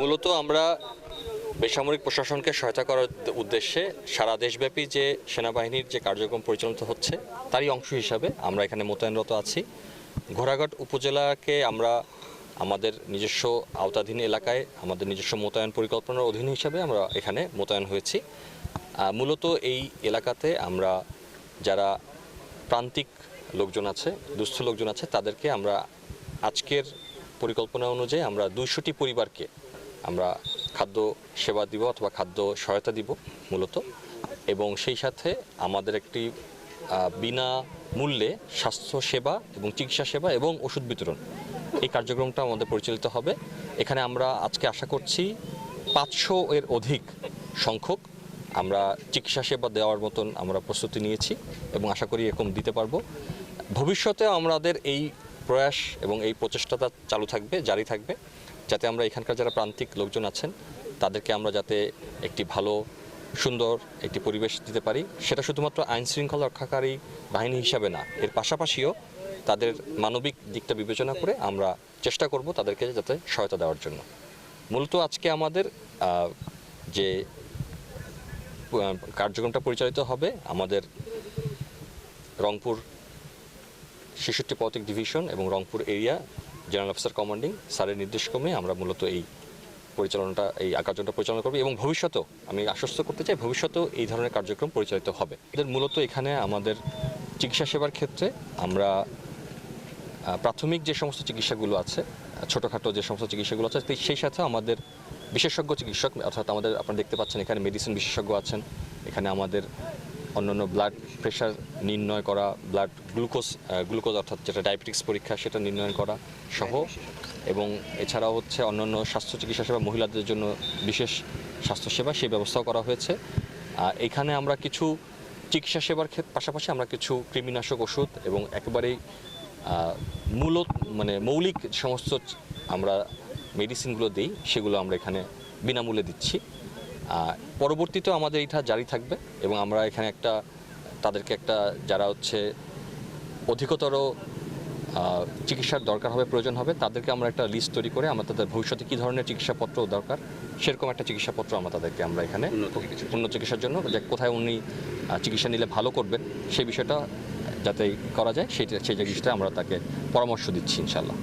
মূলত আমরা বেসামরিক প্রশাসনকে সহায়তা করার উদ্দেশ্যে সারা দেশব্যাপী যে সেনাবাহিনীর যে কার্যক্রম পরিচালিত হচ্ছে, তারই অংশ হিসাবে আমরা এখানে মোতায়েনরত আছি। ঘোড়াঘাট উপজেলাকে আমরা আমাদের নিজস্ব আওতাধীন এলাকায়, আমাদের নিজস্ব মোতায়েন পরিকল্পনার অধীন হিসাবে আমরা এখানে মোতায়েন হয়েছি। মূলত এই এলাকাতে আমরা যারা প্রান্তিক লোকজন আছে, দুস্থ লোকজন আছে, তাদেরকে আমরা আজকের পরিকল্পনা অনুযায়ী আমরা দুইশোটি পরিবারকে আমরা খাদ্য সেবা দিব অথবা খাদ্য সহায়তা দিব মূলত। এবং সেই সাথে আমাদের একটি বিনা মূল্যে স্বাস্থ্য সেবা এবং চিকিৎসা সেবা এবং ওষুধ বিতরণ এই কার্যক্রমটা আমাদের পরিচালিত হবে। এখানে আমরা আজকে আশা করছি পাঁচশো এর অধিক সংখ্যক আমরা চিকিৎসা সেবা দেওয়ার মতন আমরা প্রস্তুতি নিয়েছি এবং আশা করি এরকম দিতে পারব। ভবিষ্যতে আমাদের এই প্রয়াস এবং এই প্রচেষ্টাটা চালু থাকবে, জারি থাকবে। যাতে আমরা এখানকার যারা প্রান্তিক লোকজন আছেন, তাদেরকে আমরা যাতে একটি ভালো, সুন্দর একটি পরিবেশ দিতে পারি। সেটা শুধুমাত্র আইন শৃঙ্খলা রক্ষাকারী বাহিনী হিসাবে না, এর পাশাপাশিও তাদের মানবিক দিকটা বিবেচনা করে আমরা চেষ্টা করব তাদেরকে যাতে সহায়তা দেওয়ার জন্য। মূলত আজকে আমাদের যে কার্যক্রমটা পরিচালিত হবে, আমাদের রংপুর ছেষট্টি পৌতিক ডিভিশন এবং Rangpur area general officer commanding স্যারের নির্দেশক্রমে আমরা মূলত এই পরিচালনাটা, এই কার্যক্রমটা পরিচালনা করব এবং ভবিষ্যতেও, আমি আশ্বস্ত করতে চাই ভবিষ্যতেও এই ধরনের কার্যক্রম পরিচালিত হবে। আমাদের মূলত এখানে আমাদের চিকিৎসা সেবার ক্ষেত্রে আমরা প্রাথমিক যে সমস্ত চিকিৎসাগুলো আছে, ছোটোখাটো যে সমস্ত চিকিৎসাগুলো আছে সেই সাথে আমাদের বিশেষজ্ঞ চিকিৎসক, অর্থাৎ আমাদের, আপনারা দেখতে পাচ্ছেন এখানে মেডিসিন বিশেষজ্ঞ আছেন, এখানে আমাদের অন্যান্য ব্লাড প্রেশার নির্ণয় করা ব্লাড গ্লুকোজ গ্লুকোজ অর্থাৎ যেটা ডায়াবেটিক্স পরীক্ষা সেটা নির্ণয় করা সহ। এবং এছাড়াও হচ্ছে অন্যান্য স্বাস্থ্য চিকিৎসা সেবা মহিলাদের জন্য বিশেষ স্বাস্থ্যসেবা, সেই ব্যবস্থাও করা হয়েছে। এখানে আমরা কিছু চিকিৎসা সেবার ক্ষেত্রে পাশাপাশি আমরা কিছু কৃমিনাশক ওষুধ এবং একেবারেই মূলত মানে মৌলিক সমস্ত আমরা মেডিসিনগুলো দিই, সেগুলো আমরা এখানে বিনামূল্যে দিচ্ছি। পরবর্তীতেও আমাদের এটা জারি থাকবে এবং আমরা এখানে একটা তাদেরকে একটা যারা হচ্ছে অধিকতর চিকিৎসার দরকার হবে প্রয়োজন হবে তাদেরকে আমরা একটা লিস্ট তৈরি করে আমরা তাদের ভবিষ্যতে কী ধরনের চিকিৎসাপত্র দরকার সেরকম একটা চিকিৎসাপত্র আমরা তাদেরকে আমরা এখানে উন্নত চিকিৎসার জন্য। যে কোথায় উনি চিকিৎসা নিলে ভালো করবেন সেই বিষয়টা যাতে করা যায় সেইটা সেই জিনিসটা আমরা তাকে পরামর্শ দিচ্ছি ইনশাল্লাহ